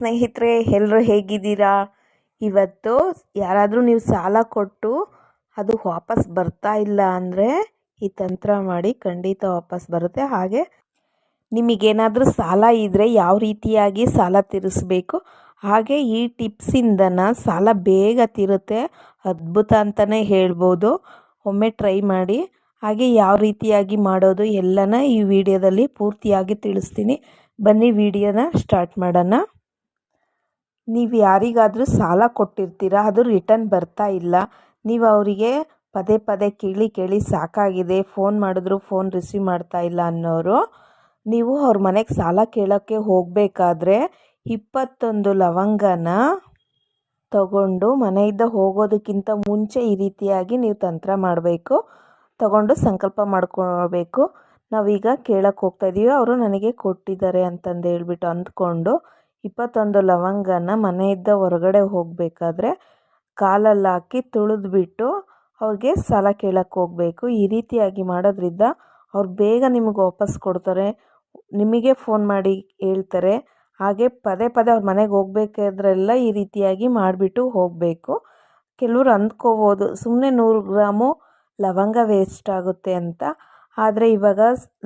ಸ್ನೇಹಿತರೆ ಎಲ್ಲರೂ ಹೇಗಿದ್ದೀರಾ? ಇವತ್ತು ಯಾರಾದರೂ ನೀವು ಸಾಲ ಕೊಟ್ಟು ಅದು ವಾಪಸ್ ಬರ್ತಾ ಇಲ್ಲ ಅಂದರೆ ಈ ತಂತ್ರ ಮಾಡಿ ಖಂಡಿತ ವಾಪಸ್ ಬರುತ್ತೆ. ಹಾಗೆ ನಿಮಗೇನಾದರೂ ಸಾಲ ಇದ್ದರೆ ಯಾವ ರೀತಿಯಾಗಿ ಸಾಲ ತೀರಿಸಬೇಕು? ಹಾಗೆ ಈ ಟಿಪ್ಸಿಂದನ ಸಾಲ ಬೇಗ ತೀರುತ್ತೆ, ಅದ್ಭುತ ಅಂತಲೇ ಹೇಳ್ಬೋದು. ಒಮ್ಮೆ ಟ್ರೈ ಮಾಡಿ. ಹಾಗೆ ಯಾವ ರೀತಿಯಾಗಿ ಮಾಡೋದು ಎಲ್ಲನ ಈ ವಿಡಿಯೋದಲ್ಲಿ ಪೂರ್ತಿಯಾಗಿ ತಿಳಿಸ್ತೀನಿ. ಬನ್ನಿ, ವಿಡಿಯೋನ ಸ್ಟಾರ್ಟ್ ಮಾಡೋಣ. ನೀವು ಯಾರಿಗಾದರೂ ಸಾಲ ಕೊಟ್ಟಿರ್ತೀರ? ಅದು ರಿಟರ್ನ್ ಬರ್ತಾ ಇಲ್ಲ. ನೀವು ಅವರಿಗೆ ಪದೇ ಪದೇ ಕೇಳಿ ಕೇಳಿ ಸಾಕಾಗಿದೆ. ಫೋನ್ ಮಾಡಿದ್ರು ಫೋನ್ ರಿಸೀವ್ ಮಾಡ್ತಾ ಇಲ್ಲ ಅನ್ನೋರು. ನೀವು ಅವ್ರ ಮನೆಗೆ ಸಾಲ ಕೇಳೋಕ್ಕೆ ಹೋಗಬೇಕಾದ್ರೆ ಇಪ್ಪತ್ತೊಂದು ಲವಂಗನ ತಗೊಂಡು ಮನೆಯಿಂದ ಹೋಗೋದಕ್ಕಿಂತ ಮುಂಚೆ ಈ ರೀತಿಯಾಗಿ ನೀವು ತಂತ್ರ ಮಾಡಬೇಕು. ತಗೊಂಡು ಸಂಕಲ್ಪ ಮಾಡ್ಕೊಬೇಕು ನಾವೀಗ ಕೇಳೋಕ್ಕೆ ಹೋಗ್ತಾ ಇದ್ದೀವಿ ಅವರು ನನಗೆ ಕೊಟ್ಟಿದ್ದಾರೆ ಅಂತಂದು ಹೇಳ್ಬಿಟ್ಟು ಅಂದ್ಕೊಂಡು ಇಪ್ಪತ್ತೊಂದು ಲವಂಗನ ಮನೆಯಿಂದ ಹೊರಗಡೆ ಹೋಗಬೇಕಾದ್ರೆ ಕಾಲಲ್ಲಿ ಹಾಕಿ ತುಳಿದ್ಬಿಟ್ಟು ಅವ್ರಿಗೆ ಸಾಲ ಕೇಳಕ್ಕೆ ಹೋಗಬೇಕು. ಈ ರೀತಿಯಾಗಿ ಮಾಡೋದ್ರಿಂದ ಅವ್ರು ಬೇಗ ನಿಮಗೆ ವಾಪಸ್ ಕೊಡ್ತಾರೆ. ನಿಮಗೆ ಫೋನ್ ಮಾಡಿ ಹೇಳ್ತಾರೆ. ಹಾಗೆ ಪದೇ ಪದೇ ಅವ್ರ ಮನೆಗೆ ಹೋಗ್ಬೇಕಾದ್ರೆಲ್ಲ ಈ ರೀತಿಯಾಗಿ ಮಾಡಿಬಿಟ್ಟು ಹೋಗಬೇಕು. ಕೆಲವರು ಅಂದ್ಕೋಬೋದು ಸುಮ್ಮನೆ ನೂರು ಗ್ರಾಮು ಲವಂಗ ವೇಸ್ಟ್ ಆಗುತ್ತೆ ಅಂತ. ಆದರೆ ಇವಾಗ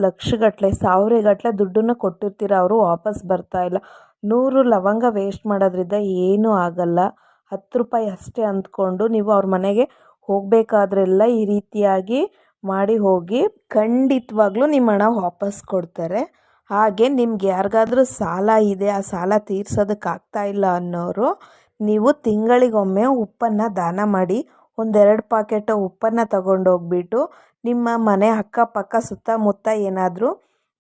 ಲಕ್ಷಗಟ್ಟಲೆ ಸಾವಿರಗಟ್ಟಲೆ ದುಡ್ಡನ್ನು ಕೊಟ್ಟಿರ್ತೀರ, ಅವರು ವಾಪಸ್ ಬರ್ತಾ ಇಲ್ಲ. ನೂರು ಲವಂಗ ವೇಸ್ಟ್ ಮಾಡೋದ್ರಿಂದ ಏನೂ ಆಗಲ್ಲ. ಹತ್ತು ರೂಪಾಯಿ ಅಷ್ಟೇ ಅಂದ್ಕೊಂಡು ನೀವು ಅವ್ರ ಮನೆಗೆ ಹೋಗಬೇಕಾದ್ರೆಲ್ಲ ಈ ರೀತಿಯಾಗಿ ಮಾಡಿ ಹೋಗಿ ಖಂಡಿತವಾಗ್ಲೂ ನಿಮ್ಮ ಹಣ ವಾಪಸ್ ಕೊಡ್ತಾರೆ. ಹಾಗೆ ನಿಮ್ಗೆ ಯಾರಿಗಾದರೂ ಸಾಲ ಇದೆ, ಆ ಸಾಲ ತೀರ್ಸೋದಕ್ಕಾಗ್ತಾ ಇಲ್ಲ ಅನ್ನೋರು, ನೀವು ತಿಂಗಳಿಗೊಮ್ಮೆ ಉಪ್ಪನ್ನು ದಾನ ಮಾಡಿ, ಒಂದೆರಡು ಪಾಕೆಟ್ ಉಪ್ಪನ್ನು ತಗೊಂಡೋಗ್ಬಿಟ್ಟು ನಿಮ್ಮ ಮನೆ ಅಕ್ಕಪಕ್ಕ ಸುತ್ತಮುತ್ತ ಏನಾದರೂ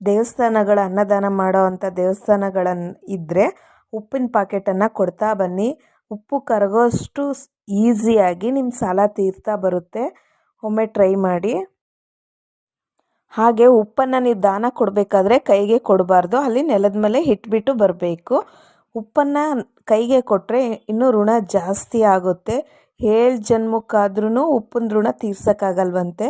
ದೇವಸ್ಥಾನಗಳ ಅನ್ನದಾನ ಮಾಡೋ ಅಂಥ ದೇವಸ್ಥಾನಗಳನ್ನು ಇದ್ದರೆ ಉಪ್ಪಿನ ಪಾಕೆಟನ್ನು ಕೊಡ್ತಾ ಬನ್ನಿ. ಉಪ್ಪು ಕರಗೋಷ್ಟು ಈಸಿಯಾಗಿ ನಿಮ್ಮ ಸಾಲ ತೀರ್ತಾ ಬರುತ್ತೆ. ಒಮ್ಮೆ ಟ್ರೈ ಮಾಡಿ. ಹಾಗೆ ಉಪ್ಪನ್ನು ನೀವು ದಾನ ಕೊಡಬೇಕಾದ್ರೆ ಕೈಗೆ ಕೊಡಬಾರ್ದು. ಅಲ್ಲಿ ನೆಲದ ಮೇಲೆ ಇಟ್ಬಿಟ್ಟು ಬರಬೇಕು. ಉಪ್ಪನ್ನು ಕೈಗೆ ಕೊಟ್ಟರೆ ಇನ್ನೂ ಋಣ ಜಾಸ್ತಿ ಆಗುತ್ತೆ. ಏಳು ಜನ್ಮಕ್ಕಾದ್ರೂ ಉಪ್ಪಿನ ಋಣ ತೀರ್ಸೋಕ್ಕಾಗಲ್ವಂತೆ.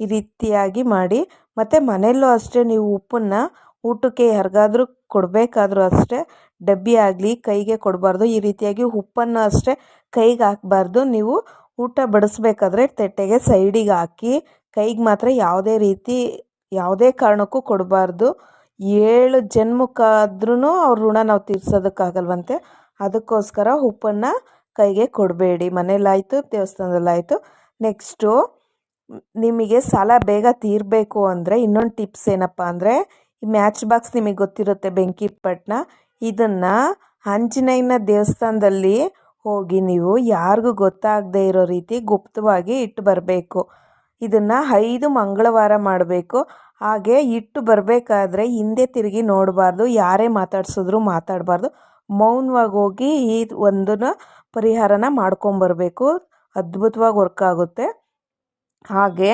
ಈ ರೀತಿಯಾಗಿ ಮಾಡಿ, ಮತ್ತು ಮನೆಯಲ್ಲೂ ಅಷ್ಟೇ ನೀವು ಉಪ್ಪನ್ನು ಊಟಕ್ಕೆ ಯಾರಿಗಾದರೂ ಕೊಡಬೇಕಾದ್ರೂ ಅಷ್ಟೇ ಡಬ್ಬಿ ಆಗಲಿ, ಕೈಗೆ ಕೊಡಬಾರ್ದು, ಈ ರೀತಿಯಾಗಿ ಉಪ್ಪನ್ನು ಅಷ್ಟೇ ಕೈಗೆ ಹಾಕಬಾರ್ದು. ನೀವು ಊಟ ಬಡಿಸ್ಬೇಕಾದ್ರೆ ತಟ್ಟೆಗೆ ಸೈಡಿಗೆ ಹಾಕಿ, ಕೈಗೆ ಮಾತ್ರ ಯಾವುದೇ ರೀತಿ, ಯಾವುದೇ ಕಾರಣಕ್ಕೂ ಕೊಡಬಾರ್ದು. ಏಳು ಜನ್ಮಕ್ಕಾದ್ರೂ ಅವ್ರ ಋಣ ನಾವು ತೀರ್ಸೋದಕ್ಕಾಗಲ್ವಂತೆ. ಅದಕ್ಕೋಸ್ಕರ ಉಪ್ಪನ್ನು ಕೈಗೆ ಕೊಡಬೇಡಿ. ಮನೇಲಾಯಿತು ದೇವಸ್ಥಾನದಲ್ಲಾಯಿತು. ನೆಕ್ಸ್ಟು ನಿಮಗೆ ಸಾಲ ಬೇಗ ತೀರಬೇಕು ಅಂದರೆ ಇನ್ನೊಂದು ಟಿಪ್ಸ್ ಏನಪ್ಪ ಅಂದರೆ, ಈ ಮ್ಯಾಚ್ ಬಾಕ್ಸ್ ನಿಮಗೆ ಗೊತ್ತಿರುತ್ತೆ ಬೆಂಕಿಪಟ್ಟಣ ಇದನ್ನು ಆಂಜನೇಯನ ದೇವಸ್ಥಾನದಲ್ಲಿ ಹೋಗಿ ನೀವು ಯಾರಿಗೂ ಗೊತ್ತಾಗದೇ ಇರೋ ರೀತಿ ಗುಪ್ತವಾಗಿ ಇಟ್ಟು ಬರಬೇಕು. ಇದನ್ನು ಐದು ಮಂಗಳವಾರ ಮಾಡಬೇಕು. ಹಾಗೆ ಇಟ್ಟು ಬರಬೇಕಾದ್ರೆ ಹಿಂದೆ ತಿರುಗಿ ನೋಡಬಾರ್ದು, ಯಾರೇ ಮಾತಾಡ್ಸಿದ್ರು ಮಾತಾಡಬಾರ್ದು. ಮೌನವಾಗಿ ಹೋಗಿ ಈ ಒಂದನ್ನು ಪರಿಹಾರನ ಮಾಡ್ಕೊಂಬರ್ಬೇಕು. ಅದ್ಭುತವಾಗಿ ವರ್ಕ್ ಆಗುತ್ತೆ. ಹಾಗೆ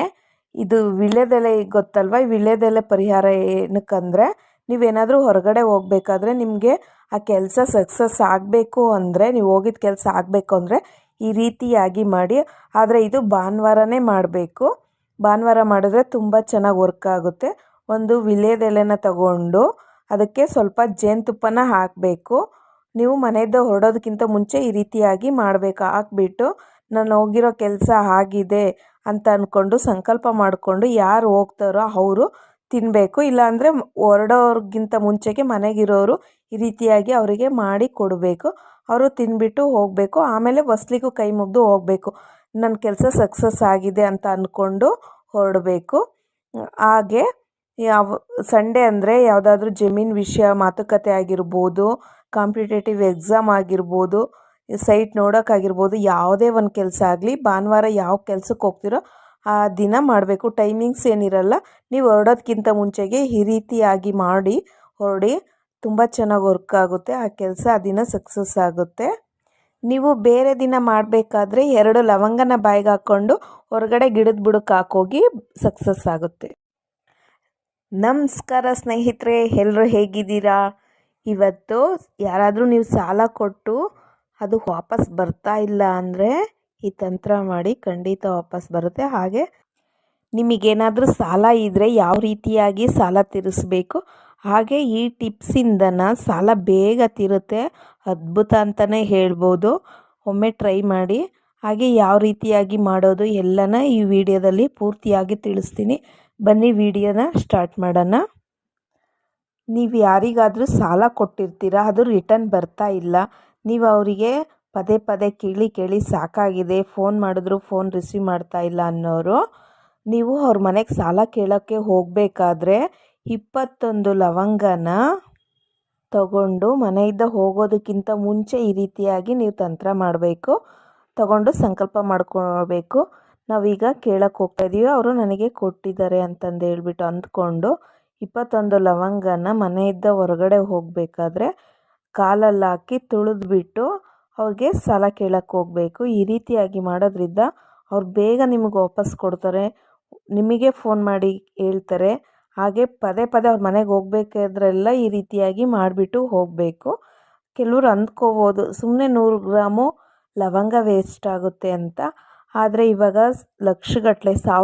ಇದು ವಿಳ್ಯದೆಲೆ ಗೊತ್ತಲ್ವ? ಈ ವಿಳ್ಯದೆಲೆ ಪರಿಹಾರ ಏನಕ್ಕಂದರೆ ನೀವೇನಾದರೂ ಹೊರಗಡೆ ಹೋಗಬೇಕಾದ್ರೆ ನಿಮಗೆ ಆ ಕೆಲಸ ಸಕ್ಸಸ್ ಆಗಬೇಕು ಅಂದರೆ, ನೀವು ಹೋಗಿದ್ದ ಕೆಲಸ ಆಗಬೇಕು ಅಂದರೆ ಈ ರೀತಿಯಾಗಿ ಮಾಡಿ. ಆದರೆ ಇದು ಭಾನುವಾರನೇ ಮಾಡಬೇಕು. ಭಾನುವಾರ ಮಾಡಿದ್ರೆ ತುಂಬ ಚೆನ್ನಾಗಿ ವರ್ಕ್ ಆಗುತ್ತೆ. ಒಂದು ವಿಳ್ಯದೆಲೆನ ತಗೊಂಡು ಅದಕ್ಕೆ ಸ್ವಲ್ಪ ಜೇನುತುಪ್ಪನ ಹಾಕಬೇಕು. ನೀವು ಮನೆಯಿಂದ ಹೊರಡೋದಕ್ಕಿಂತ ಮುಂಚೆ ಈ ರೀತಿಯಾಗಿ ಮಾಡಬೇಕು. ಹಾಕ್ಬಿಟ್ಟು ನಾನು ಹೋಗಿರೋ ಕೆಲಸ ಆಗಿದೆ. ಅಂತ ಅಂದ್ಕೊಂಡು ಸಂಕಲ್ಪ ಮಾಡಿಕೊಂಡು ಯಾರು ಹೋಗ್ತಾರೋ ಅವರು ತಿನ್ನಬೇಕು ಇಲ್ಲಾಂದರೆ ಹೊರಡೋರ್ಗಿಂತ ಮುಂಚೆಗೆ ಮನೆಗಿರೋರು ಈ ರೀತಿಯಾಗಿ ಅವರಿಗೆ ಮಾಡಿ ಕೊಡಬೇಕು. ಅವರು ತಿನ್ಬಿಟ್ಟು ಹೋಗಬೇಕು. ಆಮೇಲೆ ಬಸ್ಲಿಗೂ ಕೈ ಮುಗಿದು ಹೋಗಬೇಕು. ನನ್ನ ಕೆಲಸ ಸಕ್ಸಸ್ ಆಗಿದೆ ಅಂತ ಅಂದ್ಕೊಂಡು ಹೊರಡಬೇಕು. ಹಾಗೆ ಯಾವ ಸಂಡೇ ಅಂದರೆ ಯಾವುದಾದ್ರೂ ಜಮೀನು ವಿಷಯ ಮಾತುಕತೆ ಆಗಿರ್ಬೋದು, ಕಾಂಪಿಟೇಟಿವ್ ಎಕ್ಸಾಮ್ ಆಗಿರ್ಬೋದು ಸೈಟ್ ನೋಡೋಕ್ಕಾಗಿರ್ಬೋದು ಯಾವುದೇ ಒಂದು ಕೆಲಸ ಆಗಲಿ, ಭಾನುವಾರ ಯಾವ ಕೆಲಸಕ್ಕೆ ಹೋಗ್ತಿರೋ ಆ ದಿನ ಮಾಡಬೇಕು. ಟೈಮಿಂಗ್ಸ್ ಏನಿರಲ್ಲ, ನೀವು ಹೊರಡೋದ್ಕಿಂತ ಮುಂಚೆಗೆ ಈ ರೀತಿಯಾಗಿ ಮಾಡಿ, ಹೊರಡಿ ತುಂಬ ಚೆನ್ನಾಗಿ ವರ್ಕ್ ಆಗುತ್ತೆ, ಆ ಕೆಲಸ ಆ ದಿನ ಸಕ್ಸಸ್ ಆಗುತ್ತೆ. ನೀವು ಬೇರೆ ದಿನ ಮಾಡಬೇಕಾದ್ರೆ ಎರಡು ಲವಂಗನ ಬಾಯಿಗೆ ಹಾಕ್ಕೊಂಡು ಹೊರಗಡೆ ಗಿಡದ ಬುಡಕ್ಕೆ ಹಾಕೋಗಿ ಸಕ್ಸಸ್ ಆಗುತ್ತೆ. ನಮಸ್ಕಾರ ಸ್ನೇಹಿತರೆ ಎಲ್ಲರೂ ಹೇಗಿದ್ದೀರಾ? ಇವತ್ತು ಯಾರಾದರೂ ನೀವು ಸಾಲ ಕೊಟ್ಟು ಅದು ವಾಪಸ್ ಬರ್ತಾ ಇಲ್ಲ ಅಂದರೆ ಈ ತಂತ್ರ ಮಾಡಿ ಖಂಡಿತ ವಾಪಸ್ ಬರುತ್ತೆ. ಹಾಗೆ ನಿಮಗೇನಾದರೂ ಸಾಲ ಇದ್ದರೆ ಯಾವ ರೀತಿಯಾಗಿ ಸಾಲ ತೀರಿಸಬೇಕು? ಹಾಗೆ ಈ ಟಿಪ್ಸಿಂದನ ಸಾಲ ಬೇಗ ತೀರುತ್ತೆ. ಅದ್ಭುತ ಅಂತಲೇ ಹೇಳ್ಬೋದು. ಒಮ್ಮೆ ಟ್ರೈ ಮಾಡಿ. ಹಾಗೆ ಯಾವ ರೀತಿಯಾಗಿ ಮಾಡೋದು ಎಲ್ಲನ ಈ ವಿಡಿಯೋದಲ್ಲಿ ಪೂರ್ತಿಯಾಗಿ ತಿಳಿಸ್ತೀನಿ. ಬನ್ನಿ ವಿಡಿಯೋನ ಸ್ಟಾರ್ಟ್ ಮಾಡೋಣ. ನೀವು ಯಾರಿಗಾದರೂ ಸಾಲ ಕೊಟ್ಟಿರ್ತೀರ? ಅದು ರಿಟರ್ನ್ ಬರ್ತಾ ಇಲ್ಲ. ನೀವು ಅವರಿಗೆ ಪದೇ ಪದೇ ಕೇಳಿ ಕೇಳಿ ಸಾಕಾಗಿದೆ, ಫೋನ್ ಮಾಡಿದ್ರು ಫೋನ್ ರಿಸೀವ್ ಮಾಡ್ತಾ ಇಲ್ಲ ಅನ್ನೋರು, ನೀವು ಅವ್ರ ಮನೆಗೆ ಸಾಲ ಕೇಳೋಕ್ಕೆ ಹೋಗಬೇಕಾದ್ರೆ ಇಪ್ಪತ್ತೊಂದು ಲವಂಗನ ತಗೊಂಡು ಮನೆಯಿಂದ ಹೋಗೋದಕ್ಕಿಂತ ಮುಂಚೆ ಈ ರೀತಿಯಾಗಿ ನೀವು ತಂತ್ರ ಮಾಡಬೇಕು, ತಗೊಂಡು ಸಂಕಲ್ಪ ಮಾಡ್ಕೊಳ್ಬೇಕು. ನಾವೀಗ ಕೇಳಕ್ಕೆ ಹೋಗ್ತಾ ಇದ್ದೀವಿ ಅವರು ನನಗೆ ಕೊಟ್ಟಿದ್ದಾರೆ ಅಂತಂದು ಹೇಳ್ಬಿಟ್ಟು ಅಂದ್ಕೊಂಡು ಇಪ್ಪತ್ತೊಂದು ಲವಂಗನ ಮನೆಯಿಂದ ಹೊರಗಡೆ ಹೋಗಬೇಕಾದ್ರೆ ಕಾಲಲ್ಲಿ ಹಾಕಿ ತುಳಿದ್ಬಿಟ್ಟು ಅವ್ರಿಗೆ ಸಾಲ ಕೇಳಕ್ಕೆ ಹೋಗಬೇಕು. ಈ ರೀತಿಯಾಗಿ ಮಾಡೋದ್ರಿಂದ ಅವ್ರು ಬೇಗ ನಿಮಗೆ ವಾಪಸ್ ಕೊಡ್ತಾರೆ. ನಿಮಗೆ ಫೋನ್ ಮಾಡಿ ಹೇಳ್ತಾರೆ. ಹಾಗೆ ಪದೇ ಪದೇ ಅವ್ರ ಮನೆಗೆ ಹೋಗ್ಬೇಕಾದ್ರೆಲ್ಲ ಈ ರೀತಿಯಾಗಿ ಮಾಡಿಬಿಟ್ಟು ಹೋಗಬೇಕು. ಕೆಲವರು ಅಂದ್ಕೋಬೋದು ಸುಮ್ಮನೆ ನೂರು ಗ್ರಾಮು ಲವಂಗ ವೇಸ್ಟ್ ಆಗುತ್ತೆ ಅಂತ. ಆದರೆ ಇವಾಗ ಲಕ್ಷಗಟ್ಟಲೆ ಸಾವಿರ